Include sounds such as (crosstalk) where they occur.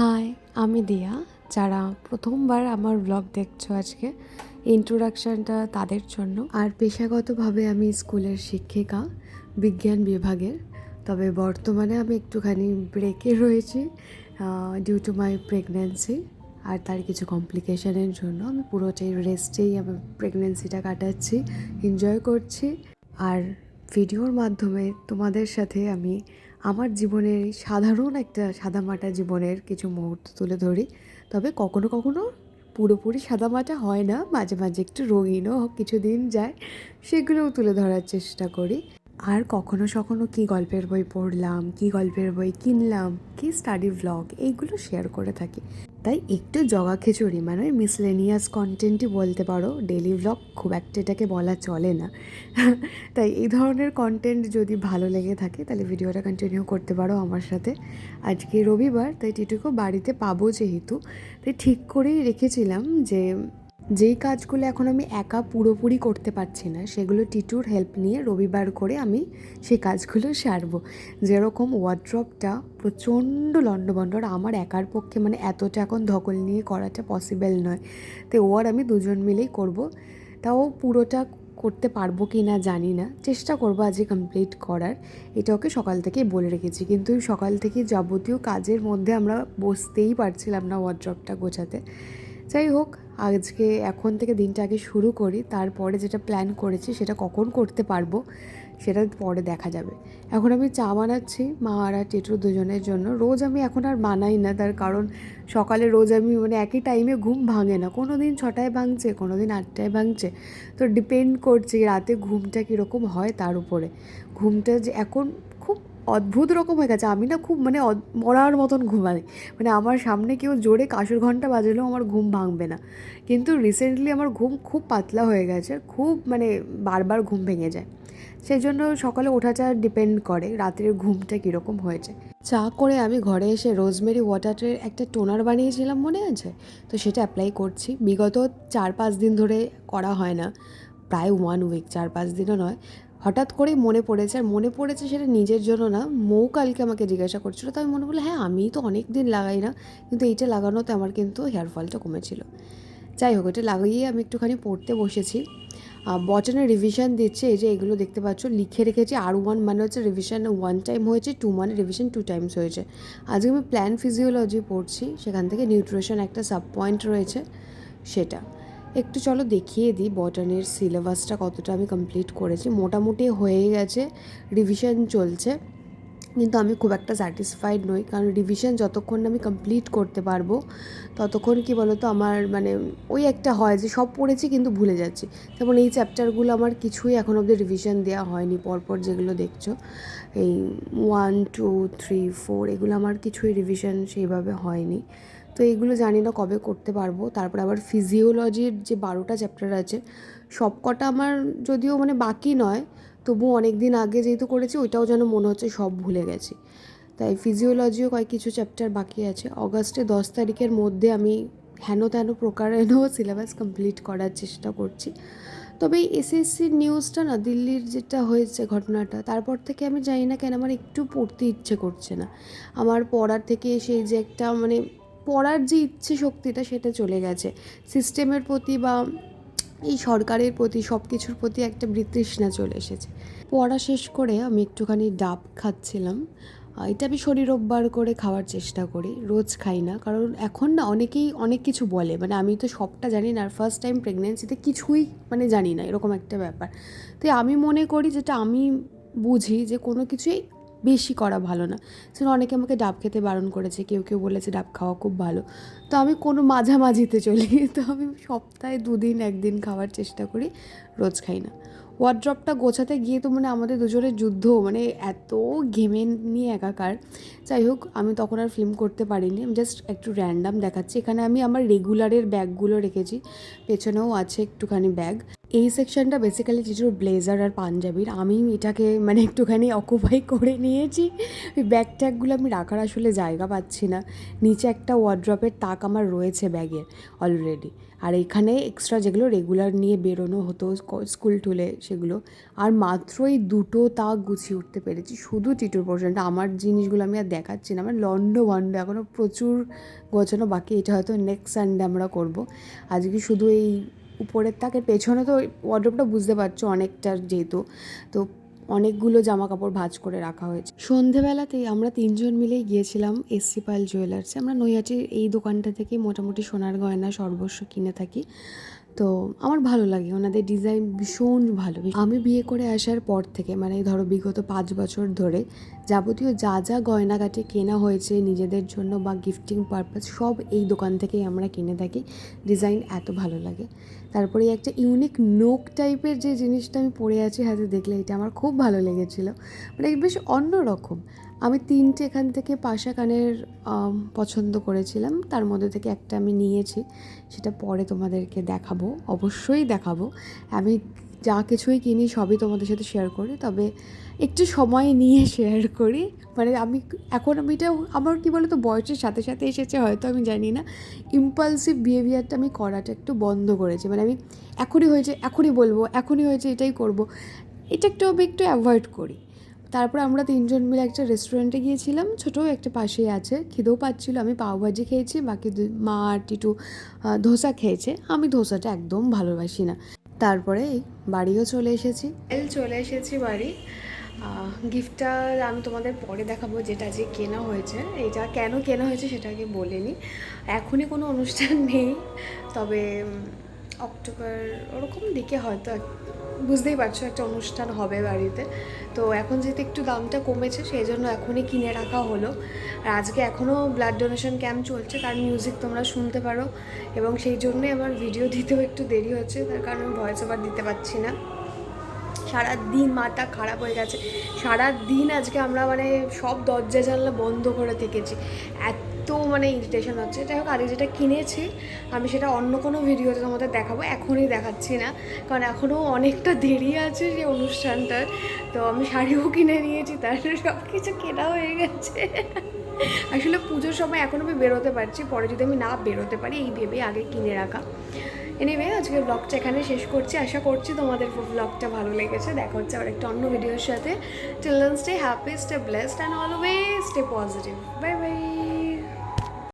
High, আমি দিয়া। যারা প্রথমবার আমার ব্লগ দেখছ আজকে ইন্ট্রোডাকশানটা তাদের জন্য। আর পেশাগতভাবে আমি স্কুলের শিক্ষিকা, বিজ্ঞান বিভাগের। তবে বর্তমানে আমি একটুখানি ব্রেকে রয়েছি ডিউ টু মাই প্রেগন্যান্সি আর তার কিছু কমপ্লিকেশানের জন্য আমি পুরোটাই রেস্টেই আমি প্রেগনেন্সিটা কাটাচ্ছি এনজয় করছি। আর ভিডিওর মাধ্যমে তোমাদের সাথে আমি আমার জীবনের সাধারণ একটা সাদামাটা জীবনের কিছু মুহূর্ত তুলে ধরি। তবে কখনো কখনো পুরোপুরি সাদামাটা হয় না, মাঝে মাঝে একটু রঙিনও কিছু দিন যায়, সেগুলোও তুলে ধরার চেষ্টা করি। আর কখনো সখনো কী গল্পের বই পড়লাম, কী গল্পের বই কিনলাম, কী স্টাডি ভ্লগ এইগুলো শেয়ার করে থাকি। তাই একটু জগা খিচুড়ি মানে মিসলেনিয়াস কন্টেন্টই বলতে পারো ডেলি ভ্লগ খুব একটা এটাকে বলা চলে না। (laughs) তাই এই ধরনের কন্টেন্ট যদি ভালো লেগে থাকে, তাহলে ভিডিওটা কন্টিনিউ করতে পারো আমার সাথে। আজকে রবিবার, তাই টিটুকো বাড়িতে পাবো যেহেতু, তাই ঠিক করেই রেখেছিলাম যে যেই কাজগুলো এখন আমি একা পুরোপুরি করতে পারছি না, সেগুলো টিটুর হেল্প নিয়ে রবিবার করে আমি সেই কাজগুলো সারবো। যেরকম ওয়ার্ড্রপটা প্রচণ্ড লণ্ডভণ্ড আমার একার পক্ষে মানে এতটা এখন ধকল নিয়ে করাটা পসিবল নয়। তো ও আর আমি দুজন মিলেই করব। তাও পুরোটা করতে পারব কি না জানি না। চেষ্টা করব আজকে কমপ্লিট করার। এটা ওকে সকাল থেকেই বলে রেখেছি। কিন্তু সকাল থেকে যাবতীয় কাজের মধ্যে আমরা বসতেই পারছিলাম না ওয়ার্ড্রপটা গোছাতে। যাই হোক আজকে এখন থেকে দিনটা আগে শুরু করি, তারপরে যেটা প্ল্যান করেছি সেটা কখন করতে পারব সেটা পরে দেখা যাবে। এখন আমি চা বানাচ্ছি, মা আর টেটু দুজনের জন্য। রোজ আমি এখন আর বানাই না, তার কারণ সকালে রোজ আমি মানে একই টাইমে ঘুম ভাঙে না। কোনো দিন ছটায় ভাঙছে কোনো দিন আটটায় ভাঙছে। তো ডিপেন্ড করছে রাতে ঘুমটা কীরকম হয় তার উপরে। ঘুমটা যে এখন অদ্ভুত রকম হয়ে গেছে। আমি না খুব মানে মরার মতন ঘুমাই। মানে আমার সামনে কেউ জোরে কাঁসুর ঘণ্টা বাজালেও আমার ঘুম ভাঙবে না। কিন্তু রিসেন্টলি আমার ঘুম খুব পাতলা হয়ে গেছে। খুব মানে বারবার ঘুম ভেঙে যায়। সেই জন্য সকালে ওঠাটা ডিপেন্ড করে রাতের ঘুমটা কীরকম হয়েছে। চা করে আমি ঘরে এসে রোজমেরি ওয়াটারের একটা টোনার বানিয়েছিলাম মনে আছে? তো সেটা অ্যাপ্লাই করছি। বিগত চার পাঁচ দিন ধরে করা হয় না। প্রায় ওয়ান উইক চার পাঁচ দিনও নয়। হঠাৎ করেই মনে পড়েছে, আর মনে পড়েছে সেটা নিজের জন্য না। মৌ কালকে আমাকে জিজ্ঞাসা করছিল, তো আমি মনে করল হ্যাঁ আমি তো অনেক দিন লাগাই না, কিন্তু এইটা লাগানোতে আমার কিন্তু হেয়ার ফলটা কমেছিল। যাই হোক, এটা লাগিয়ে আমি একটুখানি পড়তে বসেছি। বটনের রিভিশন দিচ্ছে, এই যে এগুলো দেখতে পাচ্ছ, লিখে রেখেছি আর ওয়ান মানে হচ্ছে রিভিশন ওয়ান টাইম হয়েছে টু মানে রিভিশন টু টাইমস হয়েছে। আজকে আমি প্ল্যান ফিজিওলজি পড়ছি, সেখান থেকে নিউট্রিশন একটা সাব পয়েন্ট রয়েছে, সেটা। একটু চলো দেখিয়ে দিই বটনের সিলেবাসটা কতটা আমি কমপ্লিট করেছি। মোটামুটি হয়ে গেছে রিভিশন চলছে। কিন্তু আমি খুব একটা স্যাটিসফাইড নই, কারণ রিভিশন যতক্ষণ আমি কমপ্লিট করতে পারব, ততক্ষণ কি বলতো আমার মানে ওই একটা হয় যে সব পড়েছি কিন্তু ভুলে যাচ্ছি। যেমন এই চ্যাপ্টারগুলো আমার কিছুই এখন অবধি রিভিশন দেওয়া হয়নি, পরপর যেগুলো দেখছ, এই ওয়ান টু থ্রি ফোর এগুলো আমার কিছুই রিভিশন সেইভাবে হয়নি। তো এইগুলো জানি না কবে করতে পারব। তারপর আবার ফিজিওলজির যে বারোটা চ্যাপ্টার আছে সব কটা আমার যদিও মানে বাকি নয়, তবু অনেক দিন আগে যেহেতু করেছি, ওইটাও যেন মনে হচ্ছে সব ভুলে গেছি। তাই ফিজিওলজিও কয়েক কিছু চ্যাপ্টার বাকি আছে। অগাস্টে দশ তারিখের মধ্যে আমি হেন তেন প্রকারেণও সিলেবাস কমপ্লিট করার চেষ্টা করছি। তবে এই এসএসসির নিউজটা না, দিল্লির যেটা হয়েছে ঘটনাটা, তারপর থেকে আমি জানি না কেন আমার একটু পড়তে ইচ্ছে করছে না। আমার পড়ার থেকে সেই যে একটা মানে পড়ার যে ইচ্ছে শক্তিটা সেটা চলে গেছে। সিস্টেমের প্রতি বা এই সরকারের প্রতি সব কিছুর প্রতি একটা বিতৃষ্ণা চলে এসেছে। পড়া শেষ করে আমি একটুখানি ডাব খাচ্ছিলাম। এটা আমি শরীর রোববার করে খাওয়ার চেষ্টা করি, রোজ খাই না। কারণ এখন না অনেকেই অনেক কিছু বলে মানে আমি তো সবটা জানি না, আর ফার্স্ট টাইম প্রেগনেন্সিতে কিছুই মানে জানি না, এরকম একটা ব্যাপার। তো আমি মনে করি যেটা আমি বুঝি যে কোনো কিছুই বেশি করা ভালো না। সেটা অনেকে আমাকে ডাব খেতে বারণ করেছে, কেউ কেউ বলেছে ডাব খাওয়া খুব ভালো। তো আমি কোনো মাঝামাঝিতে চলি, (laughs) তো আমি সপ্তাহে দুদিন, একদিন খাওয়ার চেষ্টা করি, রোজ খাই না। ওয়ার্ড্রপটা গোছাতে গিয়ে তো মানে আমাদের দুজনের যুদ্ধ মানে এত ঘেমে নিয়ে একাকার। যাই হোক, আমি তখন আর ফিল্ম করতে পারিনি, আমি জাস্ট একটু র্যান্ডাম দেখাচ্ছি। এখানে আমি আমার রেগুলারের ব্যাগগুলো রেখেছি, পেছনেও আছে একটুখানি ব্যাগ এই সেকশনটা বেসিক্যালি টিটুর ব্লেজার আর পাঞ্জাবির আমি এটাকে মানে একটুখানি অকুপাই করে নিয়েছি। ওই ব্যাগ ট্যাগগুলো আমি রাখার আসলে জায়গা পাচ্ছি না। নিচে একটা ওয়ার্ড্রপের তাক আমার রয়েছে ব্যাগে অলরেডি আর এখানে এক্সট্রা যেগুলো রেগুলার নিয়ে বেরোনো হতো, স্ক- স্কুল টুলে সেগুলো। আর মাত্রই দুটো তাক গুছিয়ে উঠতে পেরেছি। শুধু টিটুর পোর্শনটা আমার জিনিসগুলো আমি আর দেখাচ্ছি না। আমার লন্ড ওয়ান্ড এখনও প্রচুর গোছানো বাকি। এটা হয়তো নেক্সট সানডে আমরা করব। আজকে শুধু এই উপরের তাকের পেছনে তো ওয়ার্ড্রপটা বুঝতে পারছ অনেকটা যেহেতু। তো অনেকগুলো জামা কাপড় ভাঁজ করে রাখা হয়েছে। সন্ধেবেলাতেই আমরা তিনজন মিলেই গিয়েছিলাম এসসি পাল জুয়েলার্সে। আমরা নৈহাটির এই দোকানটা থেকে মোটামুটি সোনার গয়না, সর্বস্ব কিনে থাকি। তো আমার ভালো লাগে, ওনাদের ডিজাইন ভীষণ ভালো। আমি বিয়ে করে আসার পর থেকে মানে ধরো বিগত পাঁচ বছর ধরে, যাবতীয় যা যা গয়নাগাটি কেনা হয়েছে নিজেদের জন্য বা গিফটিং পারপাস সব এই দোকান থেকেই আমরা কিনে থাকি। ডিজাইন এত ভালো লাগে। তারপরে একটা ইউনিক নোক টাইপের যে জিনিসটা আমি পরে আছি হাতে দেখলে এটা আমার খুব ভালো লেগেছিলো। মানে বেশ অন্যরকম আমি তিনটে এখান থেকে পাশা কানের পছন্দ করেছিলাম। তার মধ্যে থেকে একটা আমি নিয়েছি। সেটা পরে তোমাদেরকে দেখাবো। অবশ্যই দেখাবো। আমি যা কিছুই কিনি সবই তোমাদের সাথে শেয়ার করি, তবে একটু সময় নিয়ে শেয়ার করি। মানে আমি এখন আমি এটা, আমার কী বলতো, বয়সের সাথে সাথে এসেছে, হয়তো আমি জানি না। ইম্পালসিভ বিহেভিয়ারটা আমি করাটা একটু বন্ধ করেছি। মানে আমি এখনই হয়েছে, এখনই বলব, এখনই হয়েছে, এটাই করব। এটা একটু আমি একটু অ্যাভয়েড করি। তারপর আমরা তিনজন মিলে একটা রেস্টুরেন্টে গিয়েছিলাম ছোটো একটা পাশেই আছে, খিদেও পাচ্ছিল, আমি পাওভাজি খেয়েছি, বাকি মা আর টিটু ধোসা খেয়েছে। আমি ধোসাটা একদম ভালোবাসি না। তারপরে বাড়িও চলে এসেছি। চলে এসেছি বাড়ি। গিফটটা আমি তোমাদের পরে দেখাবো যেটা যে কেনা হয়েছে। এটা কেন কেনা হয়েছে সেটাকে বলিনি এখনই কোনো অনুষ্ঠান নেই, তবে অক্টোবর, ওরকম দিকে হয়তো বুঝতেই পারছ একটা অনুষ্ঠান হবে বাড়িতে। তো এখন যেহেতু একটু দামটা কমেছে, সেই জন্য এখনই কিনে রাখা হলো। আর আজকে এখনও ব্লাড ডোনেশন ক্যাম্প চলছে, তার মিউজিক তোমরা শুনতে পারো। এবং সেই জন্যই আমার ভিডিও দিতেও একটু দেরি হচ্ছে, তার কারণে ভয়েস ওভার দিতে পারছি না। সারা দিন মাথা খারাপ হয়ে গেছে। সারা দিন আজকে আমরা মানে সব দরজা জানলা বন্ধ করে থেকেছি। এত মানে ইরিটেশন হচ্ছে। যাই হোক, আগে যেটা কিনেছি, আমি সেটা অন্য কোনো ভিডিওতে তোমাদের দেখাবো, এখনই দেখাচ্ছি না। কারণ এখনও অনেকটা দেরি আছে যে অনুষ্ঠানটার। তো আমি শাড়িও কিনে নিয়েছি, তার সব কিছু কেনা হয়ে গেছে। আসলে পুজোর সময় এখন আমি বেরোতে পারছি, পরে যদি আমি না বেরোতে পারি, এই ভেবে আগে কিনে রাখা। এনিওয়ে আজকে ব্লগটা এখানে শেষ করছি। আশা করছি তোমাদের ব্লগটা ভালো লেগেছে। দেখা হচ্ছে আবার একটা অন্য ভিডিওর সাথে। Children stay happy stay blessed and always stay positive bye bye